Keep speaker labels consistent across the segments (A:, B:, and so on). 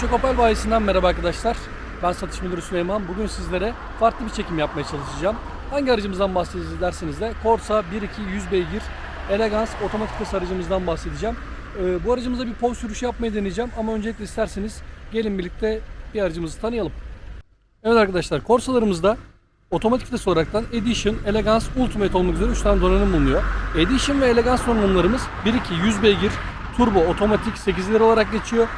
A: Uşak Opel bayisinden merhaba arkadaşlar. Ben satış müdürü Süleyman. Bugün sizlere farklı bir çekim yapmaya çalışacağım. Hangi aracımızdan bahsedeceğiz derseniz de Corsa 1.2 100 beygir Elegance otomatik hız aracımızdan bahsedeceğim. Ee, bu aracımıza bir POV sürüşü yapmayı deneyeceğim ama öncelikle isterseniz gelin birlikte bir aracımızı tanıyalım. Evet arkadaşlar Corsa'larımızda otomatik vites olaraktan Edition, Elegance, Ultimate olmak üzere 3 tane donanım bulunuyor. Edition ve Elegance donanımlarımız 1.2 100 beygir turbo otomatik 8 lira olarak geçiyor.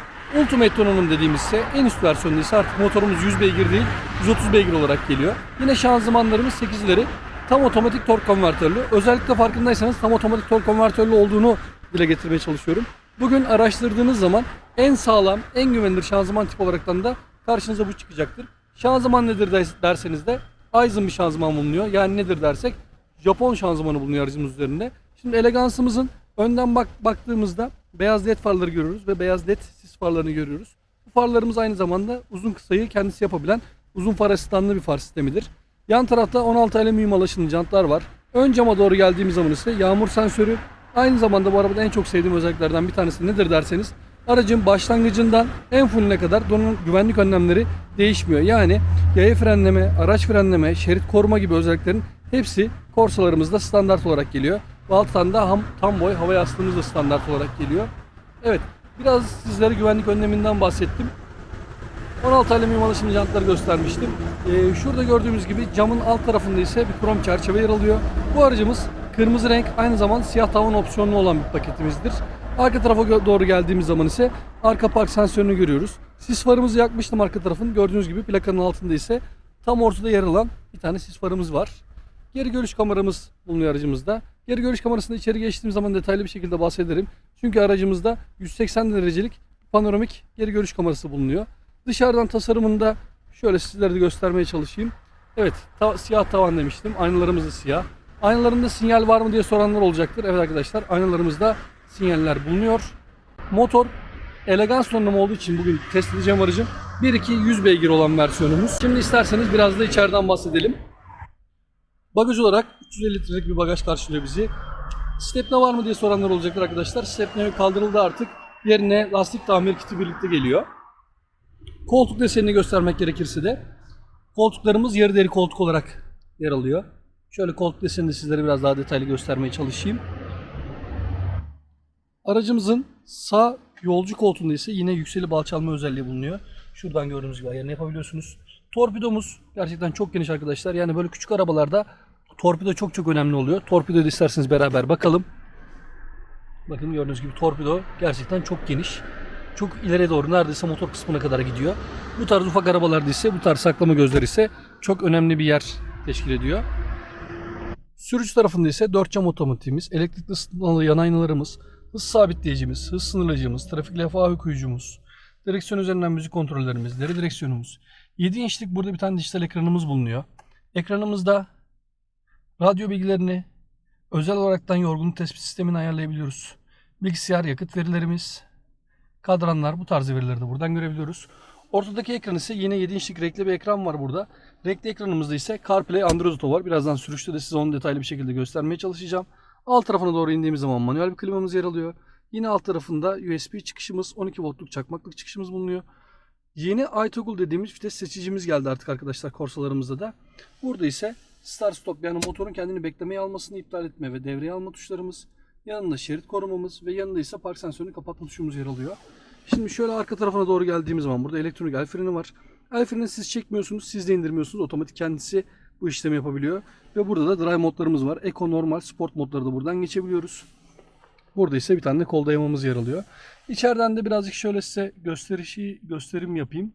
A: Ultimate donanım dediğimiz ise en üst versiyonda ise artık motorumuz 100 beygir değil 130 beygir olarak geliyor. Yine şanzımanlarımız 8 ileri tam otomatik tork konvertörlü. Özellikle farkındaysanız tam otomatik tork konvertörlü olduğunu dile getirmeye çalışıyorum. Bugün araştırdığınız zaman en sağlam, en güvenilir şanzıman tip olaraktan da karşınıza bu çıkacaktır. Şanzıman nedir ders- derseniz de Aizen bir şanzıman bulunuyor. Yani nedir dersek Japon şanzımanı bulunuyor aracımız üzerinde. Şimdi elegansımızın önden bak baktığımızda beyaz led farları görüyoruz ve beyaz led sis farlarını görüyoruz. Bu farlarımız aynı zamanda uzun kısayı kendisi yapabilen uzun far asistanlı bir far sistemidir. Yan tarafta 16 alüminyum alaşımlı jantlar var. Ön cama doğru geldiğimiz zaman ise yağmur sensörü. Aynı zamanda bu arabada en çok sevdiğim özelliklerden bir tanesi nedir derseniz aracın başlangıcından en fullüne kadar donanım güvenlik önlemleri değişmiyor. Yani yaya frenleme, araç frenleme, şerit koruma gibi özelliklerin hepsi Corsa'larımızda standart olarak geliyor. Ve alttan da tam boy hava yastığımız da standart olarak geliyor. Evet, biraz sizlere güvenlik önleminden bahsettim. 16 alüminyum alaşımlı jantları göstermiştim. Ee, şurada gördüğümüz gibi camın alt tarafında ise bir krom çerçeve yer alıyor. Bu aracımız kırmızı renk aynı zamanda siyah tavan opsiyonlu olan bir paketimizdir. Arka tarafa doğru geldiğimiz zaman ise arka park sensörünü görüyoruz. Sis farımızı yakmıştım arka tarafın. Gördüğünüz gibi plakanın altında ise tam ortada yer alan bir tane sis farımız var. Geri görüş kameramız bulunuyor aracımızda. Geri görüş kamerasında içeri geçtiğim zaman detaylı bir şekilde bahsederim. Çünkü aracımızda 180 derecelik panoramik geri görüş kamerası bulunuyor. Dışarıdan tasarımında şöyle sizlere de göstermeye çalışayım. Evet ta- siyah tavan demiştim. Aynalarımız da siyah. Aynalarında sinyal var mı diye soranlar olacaktır. Evet arkadaşlar aynalarımızda sinyaller bulunuyor. Motor elegans donanımı olduğu için bugün test edeceğim aracım. 1.2 100 beygir olan versiyonumuz. Şimdi isterseniz biraz da içeriden bahsedelim. Bagaj olarak 350 litrelik bir bagaj karşılıyor bizi. Stepne var mı diye soranlar olacaktır arkadaşlar. Stepne kaldırıldı artık. Yerine lastik tamir kiti birlikte geliyor. Koltuk desenini göstermek gerekirse de koltuklarımız yarı deri koltuk olarak yer alıyor. Şöyle koltuk desenini sizlere biraz daha detaylı göstermeye çalışayım. Aracımızın sağ yolcu koltuğunda ise yine yükselip alçalma özelliği bulunuyor. Şuradan gördüğünüz gibi ayarını yapabiliyorsunuz. Torpidomuz gerçekten çok geniş arkadaşlar. Yani böyle küçük arabalarda torpido çok çok önemli oluyor. Torpido isterseniz beraber bakalım. Bakın gördüğünüz gibi torpido gerçekten çok geniş. Çok ileriye doğru neredeyse motor kısmına kadar gidiyor. Bu tarz ufak arabalarda ise bu tarz saklama gözleri ise çok önemli bir yer teşkil ediyor. Sürücü tarafında ise 4 cam otomatiğimiz, elektrikli ısıtmalı yan aynalarımız, hız sabitleyicimiz, hız sınırlayıcımız, trafik levha okuyucumuz, direksiyon üzerinden müzik kontrollerimiz, deri direksiyonumuz, 7 inçlik burada bir tane dijital ekranımız bulunuyor. Ekranımızda radyo bilgilerini özel olaraktan yorgunluk tespit sistemini ayarlayabiliyoruz. Bilgisayar yakıt verilerimiz, kadranlar bu tarz verileri de buradan görebiliyoruz. Ortadaki ekran ise yine 7 inçlik renkli bir ekran var burada. Renkli ekranımızda ise CarPlay Android Auto var. Birazdan sürüşte de size onu detaylı bir şekilde göstermeye çalışacağım. Alt tarafına doğru indiğimiz zaman manuel bir klimamız yer alıyor. Yine alt tarafında USB çıkışımız, 12 voltluk çakmaklık çıkışımız bulunuyor. Yeni iToggle dediğimiz vites seçicimiz geldi artık arkadaşlar Corsa'larımızda da. Burada ise Start Stop yani motorun kendini beklemeye almasını iptal etme ve devreye alma tuşlarımız. Yanında şerit korumamız ve yanında ise park sensörünü kapatma tuşumuz yer alıyor. Şimdi şöyle arka tarafına doğru geldiğimiz zaman burada elektronik el freni var. El freni siz çekmiyorsunuz, siz de indirmiyorsunuz. Otomatik kendisi bu işlemi yapabiliyor. Ve burada da drive modlarımız var. Eco, normal, sport modları da buradan geçebiliyoruz. Burada ise bir tane de kol dayamamız yer alıyor. İçeriden de birazcık şöyle size gösterişi gösterim yapayım.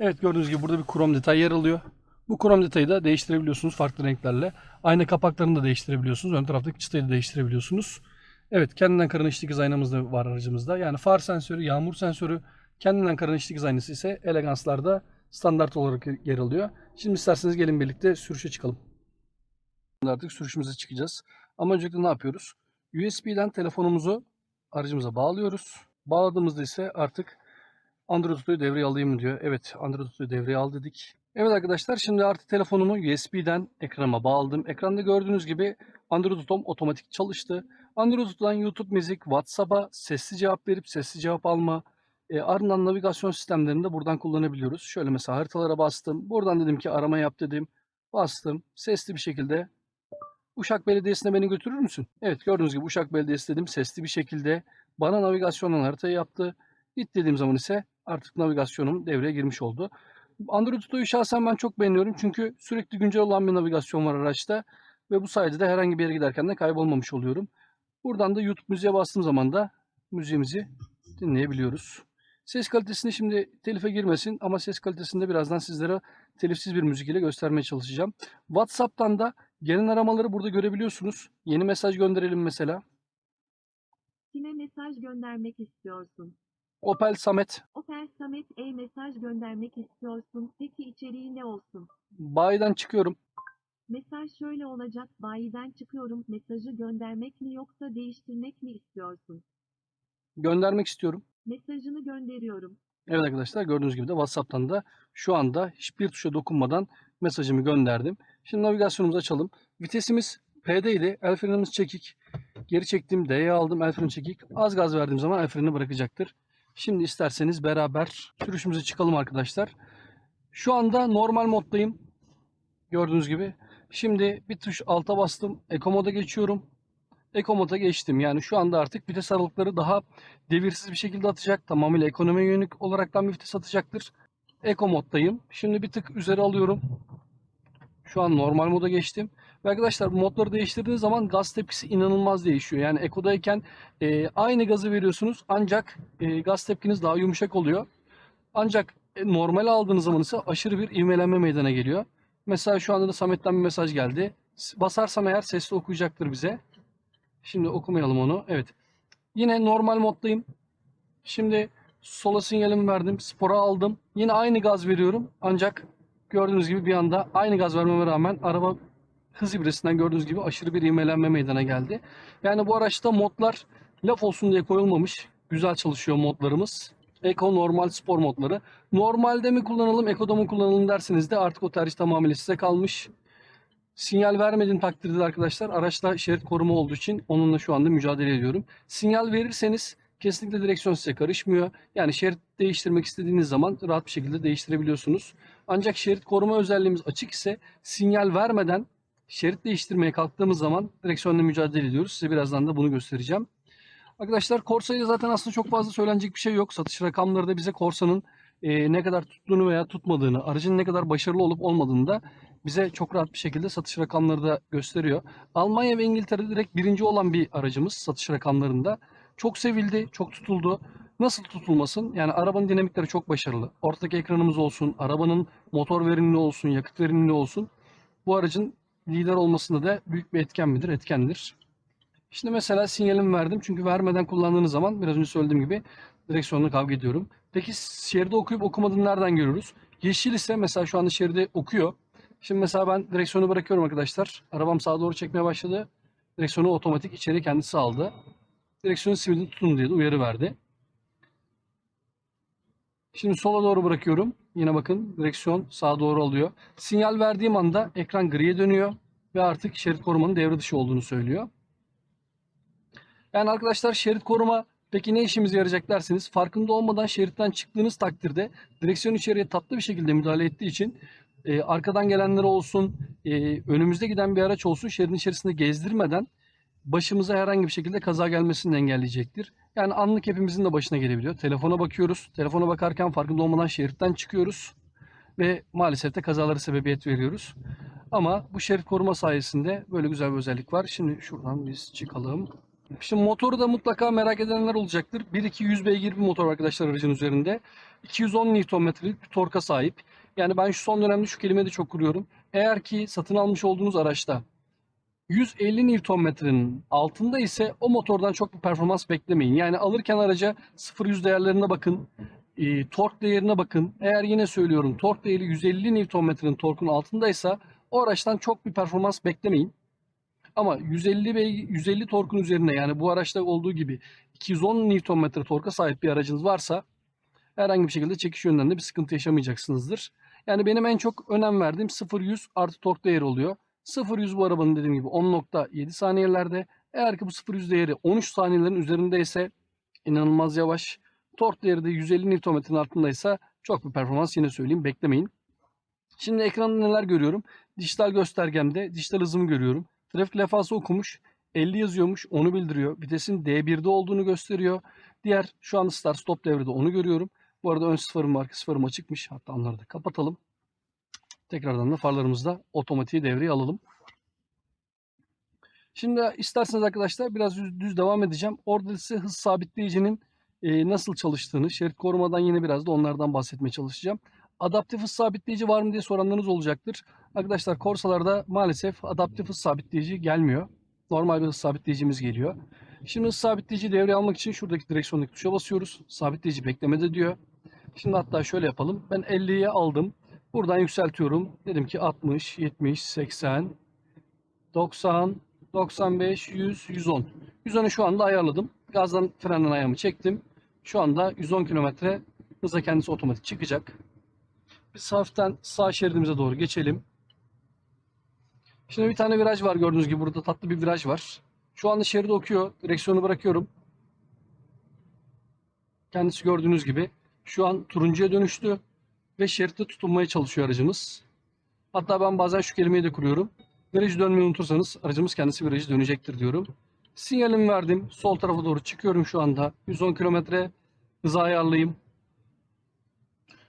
A: Evet gördüğünüz gibi burada bir krom detay yer alıyor. Bu krom detayı da değiştirebiliyorsunuz farklı renklerle. Ayna kapaklarını da değiştirebiliyorsunuz. Ön taraftaki çıtayı da değiştirebiliyorsunuz. Evet kendinden karın iç dikiz aynamız da var aracımızda. Yani far sensörü, yağmur sensörü, kendinden karın iç dikiz aynası ise eleganslarda standart olarak yer alıyor. Şimdi isterseniz gelin birlikte sürüşe çıkalım. Artık sürüşümüze çıkacağız. Ama öncelikle ne yapıyoruz? USB'den telefonumuzu aracımıza bağlıyoruz. Bağladığımızda ise artık Android Auto'yu devreye alayım diyor. Evet Android Auto'yu devreye al dedik. Evet arkadaşlar şimdi artık telefonumu USB'den ekranıma bağladım. Ekranda gördüğünüz gibi Android Auto'm otomatik çalıştı. Android Auto'dan YouTube müzik, WhatsApp'a sesli cevap verip sesli cevap alma, E, ardından navigasyon sistemlerini de buradan kullanabiliyoruz. Şöyle mesela haritalara bastım. Buradan dedim ki arama yap dedim. Bastım. Sesli bir şekilde Uşak Belediyesi'ne beni götürür müsün? Evet gördüğünüz gibi Uşak Belediyesi dedim. Sesli bir şekilde bana navigasyondan haritayı yaptı. Git dediğim zaman ise artık navigasyonum devreye girmiş oldu. Android Auto'yu şahsen ben çok beğeniyorum. Çünkü sürekli güncel olan bir navigasyon var araçta. Ve bu sayede de herhangi bir yere giderken de kaybolmamış oluyorum. Buradan da YouTube müziğe bastığım zaman da müziğimizi dinleyebiliyoruz. Ses kalitesini şimdi telife girmesin ama ses kalitesini de birazdan sizlere telifsiz bir müzik ile göstermeye çalışacağım. WhatsApp'tan da gelen aramaları burada görebiliyorsunuz. Yeni mesaj gönderelim mesela.
B: Kime mesaj göndermek istiyorsun?
A: Opel Samet,
B: Opel Samet e mesaj göndermek istiyorsun. Peki içeriği ne olsun?
A: bayiden çıkıyorum.
B: Mesaj şöyle olacak. Bayiden çıkıyorum. Mesajı göndermek mi yoksa değiştirmek mi istiyorsun?
A: Göndermek istiyorum.
B: Mesajını gönderiyorum.
A: Evet arkadaşlar gördüğünüz gibi de WhatsApp'tan da şu anda hiçbir tuşa dokunmadan mesajımı gönderdim. Şimdi navigasyonumuzu açalım. Vitesimiz P'de idi. El frenimiz çekik. Geri çektim. D'ye aldım. El freni çekik. Az gaz verdiğim zaman el freni bırakacaktır. Şimdi isterseniz beraber sürüşümüze çıkalım arkadaşlar. Şu anda normal moddayım. Gördüğünüz gibi. Şimdi bir tuş alta bastım. Eco moda geçiyorum. Eco moda geçtim. Yani şu anda artık vites aralıkları daha devirsiz bir şekilde atacak. Tamamıyla ekonomiye yönelik olaraktan bir vites atacaktır. Eco moddayım. Şimdi bir tık üzeri alıyorum. Şu an normal moda geçtim. Ve arkadaşlar bu modları değiştirdiğiniz zaman gaz tepkisi inanılmaz değişiyor. Yani Eco'dayken e, aynı gazı veriyorsunuz ancak e, gaz tepkiniz daha yumuşak oluyor. Ancak e, normal aldığınız zaman ise aşırı bir ivmelenme meydana geliyor. Mesela şu anda da Samet'ten bir mesaj geldi. Basarsam eğer sesli okuyacaktır bize. Şimdi okumayalım onu. Evet. Yine normal moddayım. Şimdi sola sinyalimi verdim. Spora aldım. Yine aynı gaz veriyorum. Ancak gördüğünüz gibi bir anda aynı gaz vermeme rağmen araba hız ibresinden gördüğünüz gibi aşırı bir ivmelenme meydana geldi. Yani bu araçta modlar laf olsun diye koyulmamış. Güzel çalışıyor modlarımız. Eco, normal, spor modları. Normalde mi kullanalım, Eco'da mı kullanalım derseniz de artık o tercih tamamıyla size kalmış. Sinyal vermediğin takdirde de arkadaşlar araçta şerit koruma olduğu için onunla şu anda mücadele ediyorum. Sinyal verirseniz kesinlikle direksiyon size karışmıyor. Yani şerit değiştirmek istediğiniz zaman rahat bir şekilde değiştirebiliyorsunuz. Ancak şerit koruma özelliğimiz açık ise sinyal vermeden şerit değiştirmeye kalktığımız zaman direksiyonla mücadele ediyoruz. Size birazdan da bunu göstereceğim. Arkadaşlar Corsa'ya zaten aslında çok fazla söylenecek bir şey yok. Satış rakamları da bize Corsa'nın e, ne kadar tuttuğunu veya tutmadığını, aracın ne kadar başarılı olup olmadığını da bize çok rahat bir şekilde satış rakamları da gösteriyor. Almanya ve İngiltere'de direkt birinci olan bir aracımız satış rakamlarında. Çok sevildi, çok tutuldu. Nasıl tutulmasın? Yani arabanın dinamikleri çok başarılı. Ortadaki ekranımız olsun, arabanın motor verimli olsun, yakıt verimli olsun. Bu aracın lider olmasında da büyük bir etken midir? Etkendir. Şimdi mesela sinyalimi verdim. Çünkü vermeden kullandığınız zaman biraz önce söylediğim gibi direksiyonla kavga ediyorum. Peki şeridi okuyup okumadığını nereden görüyoruz? Yeşil ise mesela şu anda şeridi okuyor. Şimdi mesela ben direksiyonu bırakıyorum arkadaşlar. Arabam sağa doğru çekmeye başladı. Direksiyonu otomatik içeri kendisi aldı. Direksiyonu sivilde tutun diye uyarı verdi. Şimdi sola doğru bırakıyorum. Yine bakın direksiyon sağa doğru alıyor. Sinyal verdiğim anda ekran griye dönüyor ve artık şerit korumanın devre dışı olduğunu söylüyor. Yani arkadaşlar şerit koruma peki ne işimize yarayacak derseniz farkında olmadan şeritten çıktığınız takdirde direksiyon içeriye tatlı bir şekilde müdahale ettiği için e, arkadan gelenler olsun, e, önümüzde giden bir araç olsun şeridin içerisinde gezdirmeden başımıza herhangi bir şekilde kaza gelmesini engelleyecektir. Yani anlık hepimizin de başına gelebiliyor. Telefona bakıyoruz. Telefona bakarken farkında olmadan şeritten çıkıyoruz. Ve maalesef de kazalara sebebiyet veriyoruz. Ama bu şerit koruma sayesinde böyle güzel bir özellik var. Şimdi şuradan biz çıkalım. Şimdi motoru da mutlaka merak edenler olacaktır. 1.2 100 beygir bir motor arkadaşlar aracın üzerinde. 210 Nm'lik bir torka sahip. Yani ben şu son dönemde şu kelimeyi de çok kuruyorum. Eğer ki satın almış olduğunuz araçta 150 Nm'nin altında ise o motordan çok bir performans beklemeyin. Yani alırken araca 0-100 değerlerine bakın. E, tork değerine bakın. Eğer yine söylüyorum tork değeri 150 Nm'nin torkun altındaysa o araçtan çok bir performans beklemeyin. Ama 150 beygir, 150 torkun üzerine yani bu araçta olduğu gibi 210 Nm torka sahip bir aracınız varsa herhangi bir şekilde çekiş yönlerinde bir sıkıntı yaşamayacaksınızdır. Yani benim en çok önem verdiğim 0-100 artı tork değeri oluyor. 0-100 bu arabanın dediğim gibi 10.7 saniyelerde. Eğer ki bu 0-100 değeri 13 saniyelerin üzerindeyse inanılmaz yavaş. Tork değeri de 150 Nm'nin altındaysa çok bir performans yine söyleyeyim beklemeyin. Şimdi ekranda neler görüyorum? Dijital göstergemde dijital hızımı görüyorum. Trafik levhası okumuş. 50 yazıyormuş. Onu bildiriyor. Vitesin D1'de olduğunu gösteriyor. Diğer şu an start stop devrede onu görüyorum. Bu arada ön sıfırım var. sıfırım açıkmış. Hatta onları da kapatalım. Tekrardan da farlarımızda otomatiği devreye alalım. Şimdi isterseniz arkadaşlar biraz düz, düz devam edeceğim. Orada size hız sabitleyicinin e, nasıl çalıştığını, şerit korumadan yine biraz da onlardan bahsetmeye çalışacağım. Adaptif hız sabitleyici var mı diye soranlarınız olacaktır. Arkadaşlar Corsa'larda maalesef adaptif hız sabitleyici gelmiyor. Normal bir hız sabitleyicimiz geliyor. Şimdi hız sabitleyici devreye almak için şuradaki direksiyondaki tuşa basıyoruz. Sabitleyici beklemede diyor. Şimdi hatta şöyle yapalım. Ben 50'ye aldım. Buradan yükseltiyorum. Dedim ki 60, 70, 80, 90, 95, 100, 110. 110'u şu anda ayarladım. Gazdan frenden ayağımı çektim. Şu anda 110 kilometre hıza kendisi otomatik çıkacak. Biz hafiften sağ şeridimize doğru geçelim. Şimdi bir tane viraj var gördüğünüz gibi burada tatlı bir viraj var. Şu anda şeridi okuyor. Direksiyonu bırakıyorum. Kendisi gördüğünüz gibi şu an turuncuya dönüştü ve şeritte tutunmaya çalışıyor aracımız. Hatta ben bazen şu kelimeyi de kuruyorum. Virajı dönmeyi unutursanız aracımız kendisi virajı dönecektir diyorum. Sinyalimi verdim. Sol tarafa doğru çıkıyorum şu anda. 110 kilometre hıza ayarlayayım.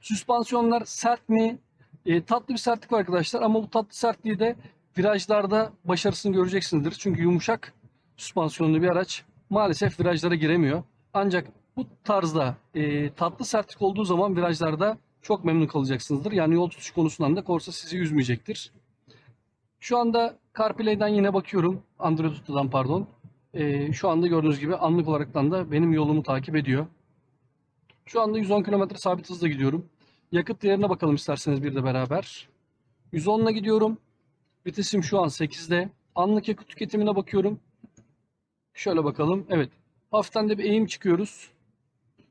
A: Süspansiyonlar sert mi? E, tatlı bir sertlik var arkadaşlar ama bu tatlı sertliği de virajlarda başarısını göreceksinizdir. Çünkü yumuşak süspansiyonlu bir araç maalesef virajlara giremiyor. Ancak bu tarzda e, tatlı sertlik olduğu zaman virajlarda çok memnun kalacaksınızdır. Yani yol tutuş konusundan da Corsa sizi üzmeyecektir. Şu anda CarPlay'den yine bakıyorum. Android Auto'dan pardon. E, şu anda gördüğünüz gibi anlık olaraktan da benim yolumu takip ediyor. Şu anda 110 km sabit hızla gidiyorum. Yakıt değerine bakalım isterseniz bir de beraber. 110 ile gidiyorum. Vitesim şu an 8'de. Anlık yakıt tüketimine bakıyorum. Şöyle bakalım. Evet. Hafiften de bir eğim çıkıyoruz.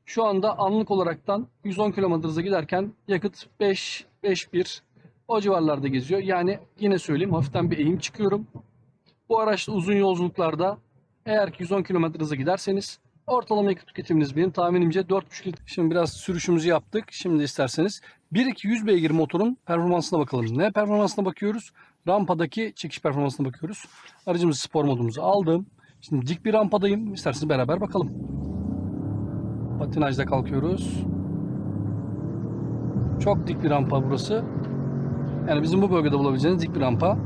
A: Şu anda anlık olaraktan 110 km hıza giderken yakıt 5, 5.1 o civarlarda geziyor. Yani yine söyleyeyim hafiften bir eğim çıkıyorum. Bu araçta uzun yolculuklarda eğer ki 110 km hıza giderseniz ortalama yakıt tüketiminiz benim tahminimce 4.5 litre. Şimdi biraz sürüşümüzü yaptık. Şimdi isterseniz 1.2 100 beygir motorun performansına bakalım. Ne performansına bakıyoruz? Rampadaki çekiş performansına bakıyoruz. Aracımızı spor modumuzu aldım. Şimdi dik bir rampadayım. İsterseniz beraber bakalım. Patinajda kalkıyoruz. Çok dik bir rampa burası. Yani bizim bu bölgede bulabileceğiniz dik bir rampa.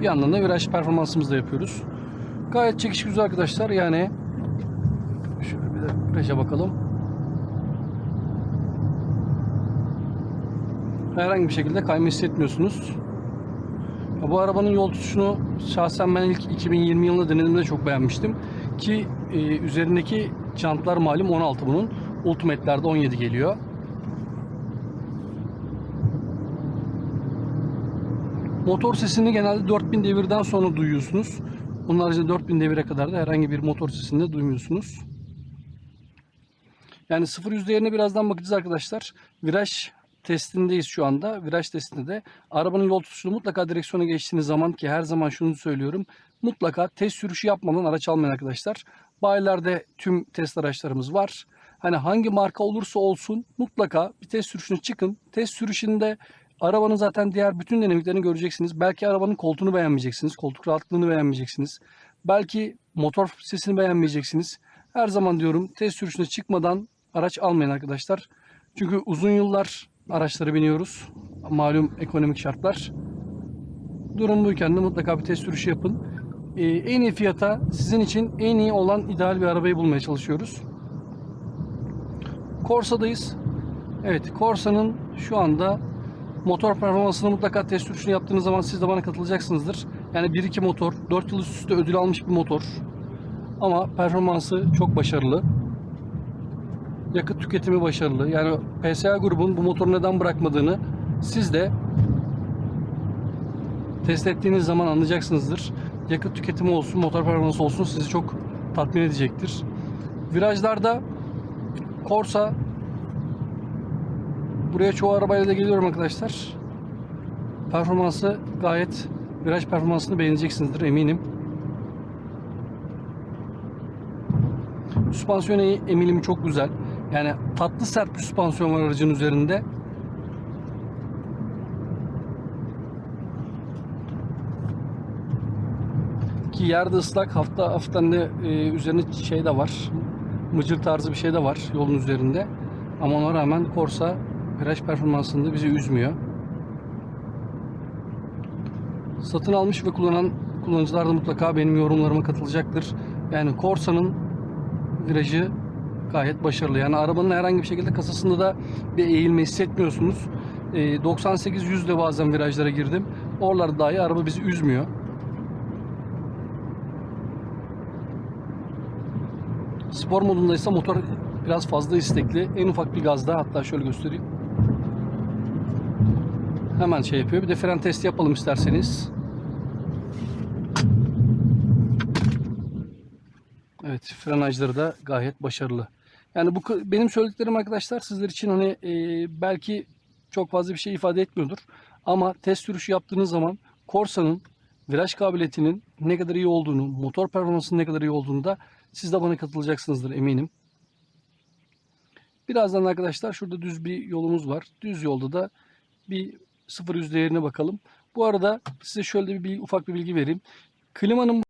A: Bir yandan da viraj performansımızı da yapıyoruz. Gayet çekiş güzel arkadaşlar. Yani şöyle bir de viraja bakalım. Herhangi bir şekilde kayma hissetmiyorsunuz. Bu arabanın yol tutuşunu şahsen ben ilk 2020 yılında denediğimde çok beğenmiştim. Ki e, üzerindeki jantlar malum 16 bunun. Ultimate'lerde 17 geliyor. Motor sesini genelde 4000 devirden sonra duyuyorsunuz. Onun haricinde 4000 devire kadar da herhangi bir motor sesini de duymuyorsunuz. Yani 0-100 değerine birazdan bakacağız arkadaşlar. Viraj testindeyiz şu anda. Viraj testinde de arabanın yol tutuşunu mutlaka direksiyona geçtiğiniz zaman ki her zaman şunu söylüyorum. Mutlaka test sürüşü yapmadan araç almayın arkadaşlar. Bayilerde tüm test araçlarımız var. Hani hangi marka olursa olsun mutlaka bir test sürüşüne çıkın. Test sürüşünde arabanın zaten diğer bütün dinamiklerini göreceksiniz. Belki arabanın koltuğunu beğenmeyeceksiniz. Koltuk rahatlığını beğenmeyeceksiniz. Belki motor sesini beğenmeyeceksiniz. Her zaman diyorum test sürüşüne çıkmadan araç almayın arkadaşlar. Çünkü uzun yıllar araçlara biniyoruz. Malum ekonomik şartlar. Durum buyken de mutlaka bir test sürüşü yapın. Ee, en iyi fiyata sizin için en iyi olan ideal bir arabayı bulmaya çalışıyoruz. Corsa'dayız. Evet Corsa'nın şu anda motor performansını mutlaka test sürüşünü yaptığınız zaman siz de bana katılacaksınızdır. Yani 1-2 motor, 4 yıl üst üste ödül almış bir motor. Ama performansı çok başarılı. Yakıt tüketimi başarılı. Yani PSA grubun bu motoru neden bırakmadığını siz de test ettiğiniz zaman anlayacaksınızdır. Yakıt tüketimi olsun, motor performansı olsun sizi çok tatmin edecektir. Virajlarda Corsa buraya çoğu arabayla da geliyorum arkadaşlar. Performansı gayet viraj performansını beğeneceksinizdir eminim. Süspansiyon emilimi çok güzel. Yani tatlı sert bir süspansiyon var aracın üzerinde. Ki yerde ıslak hafta hafiften de e, üzerine şey de var. Mıcır tarzı bir şey de var yolun üzerinde. Ama ona rağmen Corsa viraj performansında bizi üzmüyor. Satın almış ve kullanan kullanıcılar da mutlaka benim yorumlarıma katılacaktır. Yani Corsa'nın virajı gayet başarılı. Yani arabanın herhangi bir şekilde kasasında da bir eğilme hissetmiyorsunuz. E, 98-100 ile bazen virajlara girdim. Oralarda dahi araba bizi üzmüyor. Spor modundaysa motor biraz fazla istekli. En ufak bir gazda hatta şöyle göstereyim. Hemen şey yapıyor. Bir de fren testi yapalım isterseniz. Evet frenajları da gayet başarılı. Yani bu benim söylediklerim arkadaşlar sizler için hani e, belki çok fazla bir şey ifade etmiyordur. Ama test sürüşü yaptığınız zaman Corsa'nın viraj kabiliyetinin ne kadar iyi olduğunu, motor performansının ne kadar iyi olduğunu da siz de bana katılacaksınızdır eminim. Birazdan arkadaşlar şurada düz bir yolumuz var. Düz yolda da bir 0 yüz değerine bakalım. Bu arada size şöyle bir, bir ufak bir bilgi vereyim. Klimanın